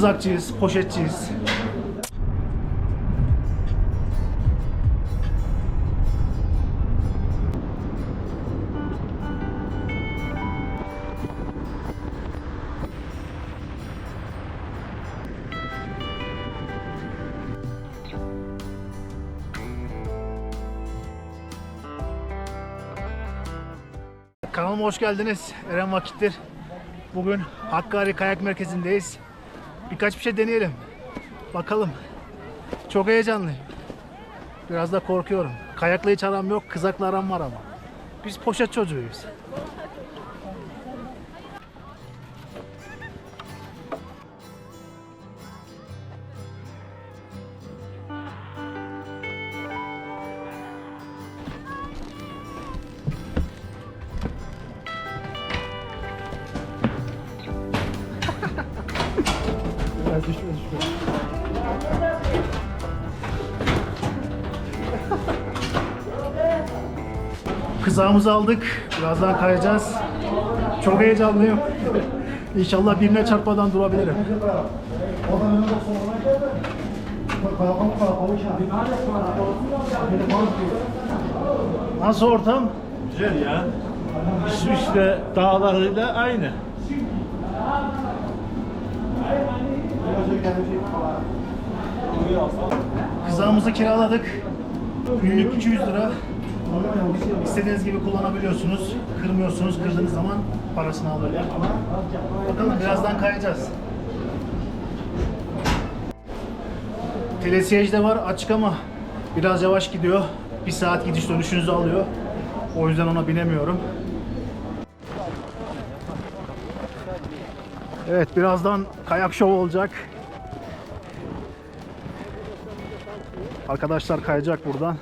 kızakçıyız, poşetçiyiz. Kanalıma hoş geldiniz. Eren Vakittir. Bugün Hakkari Kayak Merkezi'ndeyiz. Birkaç bir şey deneyelim. Bakalım. Çok heyecanlıyım. Biraz da korkuyorum. Kayakla hiç aram yok, kızakla aram var ama. Biz poşet çocuğuyuz. Biraz düşme düşme. Kızağımızı aldık. Birazdan kayacağız. Çok heyecanlıyım. İnşallah birine çarpmadan durabilirim. Nasıl ortam? Güzel ya. İsviçre dağlarıyla aynı. Kızağımızı kiraladık. Günlük 200 lira. İstediğiniz gibi kullanabiliyorsunuz. Kırmıyorsunuz. Kırdığınız zaman parasını alıyorlar. Bakalım birazdan kayacağız. Telesiyej de var açık ama biraz yavaş gidiyor. Bir saat gidiş dönüşünüzü alıyor. O yüzden ona binemiyorum. Evet birazdan kayak şovu olacak. Arkadaşlar kayacak buradan.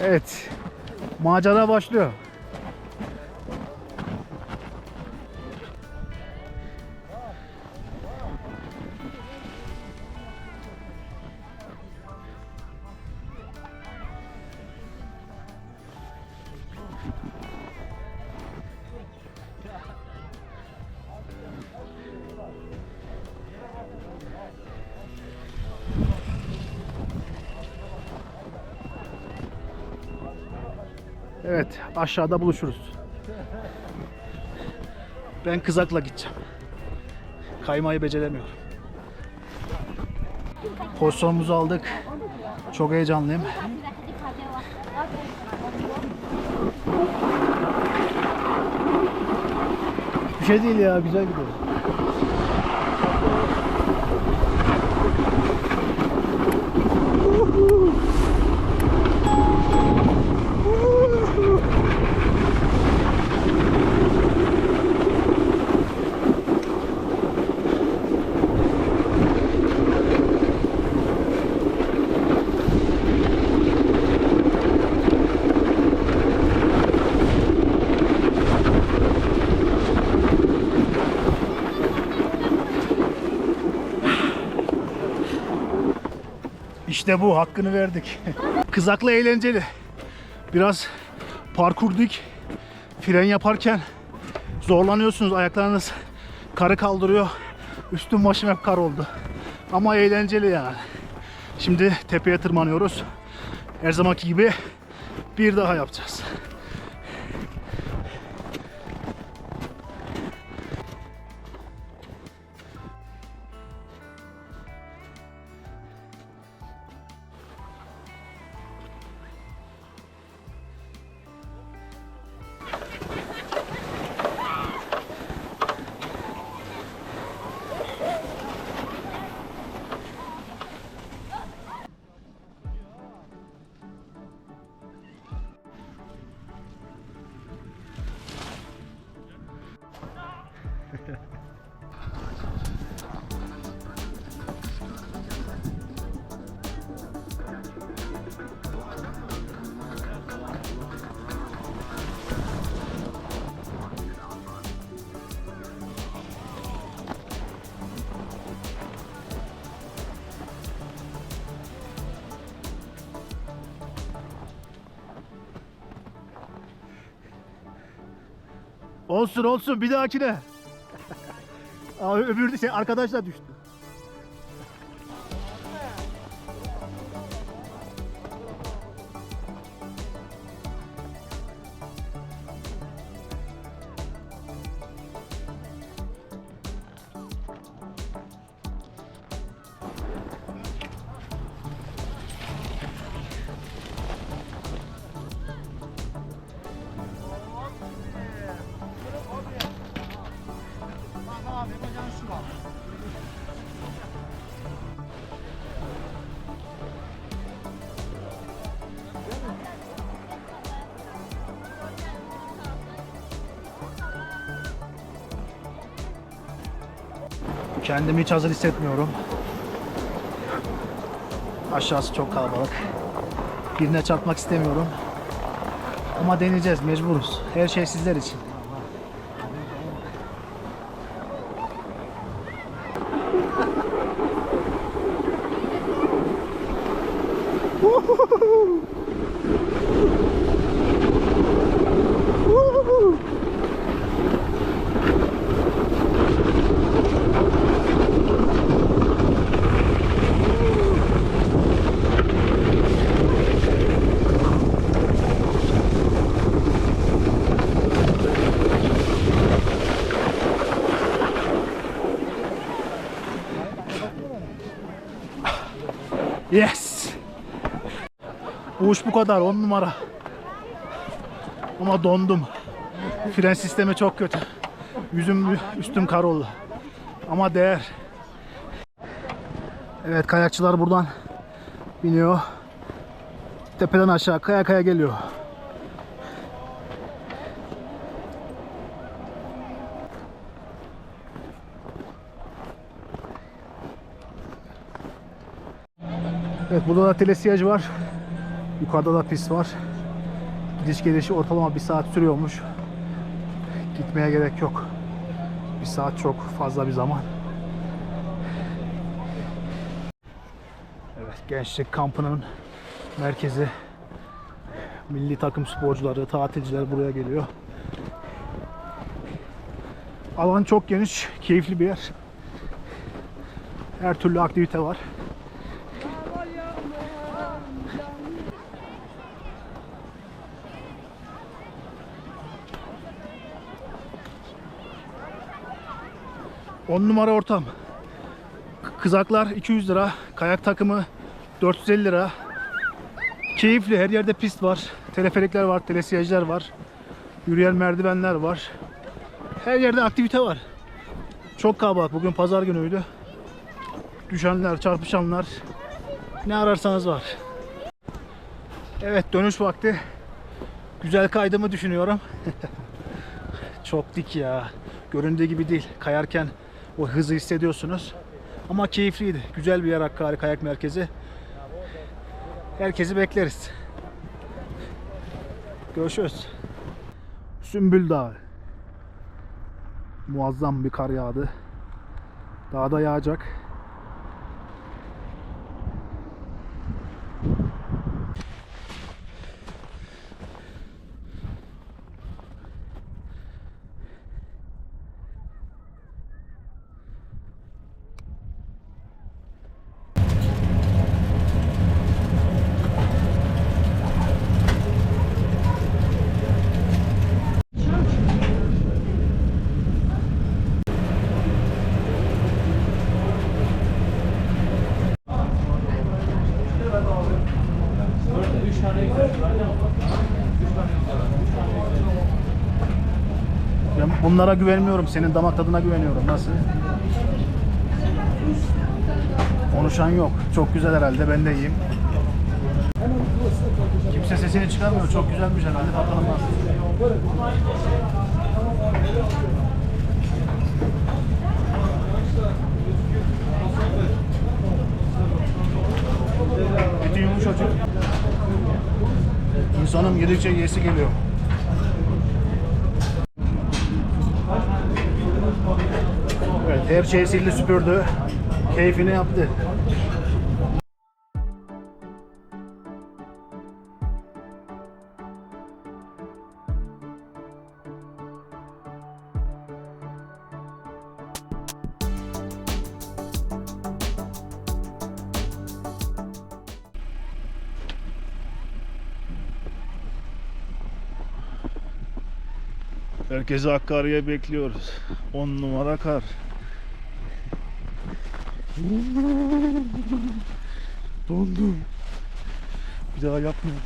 Evet. Macera başlıyor. Evet, aşağıda buluşuruz. Ben kızakla gideceğim. Kaymayı beceremiyorum. Pozisyonumuzu aldık. Çok heyecanlıyım. Bir şey değil ya, güzel gidiyor. İşte bu hakkını verdik. Kızakla eğlenceli. Biraz parkur dik. Fren yaparken zorlanıyorsunuz. Ayaklarınız karı kaldırıyor. Üstüm başım hep kar oldu. Ama eğlenceli yani. Şimdi tepeye tırmanıyoruz. Her zamanki gibi bir daha yapacağız. Olsun olsun bir dahakine. Abi öbürü de şey arkadaş da düştü. Kendimi hiç hazır hissetmiyorum. Aşağısı çok kalabalık. Birine çarpmak istemiyorum. Ama deneyeceğiz, mecburuz. Her şey sizler için. Yes! Uç bu kadar, 10 numara. Ama dondum. Fren sistemi çok kötü. Yüzüm üstüm kar oldu. Ama değer. Evet kayakçılar buradan biniyor. Tepeden aşağı kaya kaya geliyor. Evet burada da telesiyaj var. Yukarıda da pist var. Gidiş gelişi ortalama bir saat sürüyormuş. Gitmeye gerek yok. Bir saat çok fazla bir zaman. Evet gençlik kampının merkezi. Milli takım sporcuları, tatilciler buraya geliyor. Alan çok geniş, keyifli bir yer. Her türlü aktivite var. On numara ortam. Kızaklar 200 lira, kayak takımı 450 lira. Keyifli, her yerde pist var. Teleferikler var, telesiyajlar var. Yürüyen merdivenler var. Her yerde aktivite var. Çok kalabalık. Bugün pazar günüydü. Düşenler, çarpışanlar. Ne ararsanız var. Evet dönüş vakti. Güzel kaydımı düşünüyorum. Çok dik ya. Göründüğü gibi değil. Kayarken o hızı hissediyorsunuz. Ama keyifliydi. Güzel bir yer Hakkari Kayak Merkezi. Herkesi bekleriz. Görüşürüz. Sümbül Dağı. Muazzam bir kar yağdı. Dağda yağacak. Bunlara güvenmiyorum. Senin damak tadına güveniyorum. Nasıl? Konuşan yok. Çok güzel herhalde. Ben de yiyeyim. Kimse sesini çıkarmıyor. Çok güzelmiş herhalde. Bakalım nasıl. Eti yumuşacık. İnsanın yedikçe yesi geliyor. Her şeyi sildi süpürdü. Keyfini yaptı. Herkesi Hakkari'ye bekliyoruz. 10 numara kar. Dondum. Bir daha yapmayalım.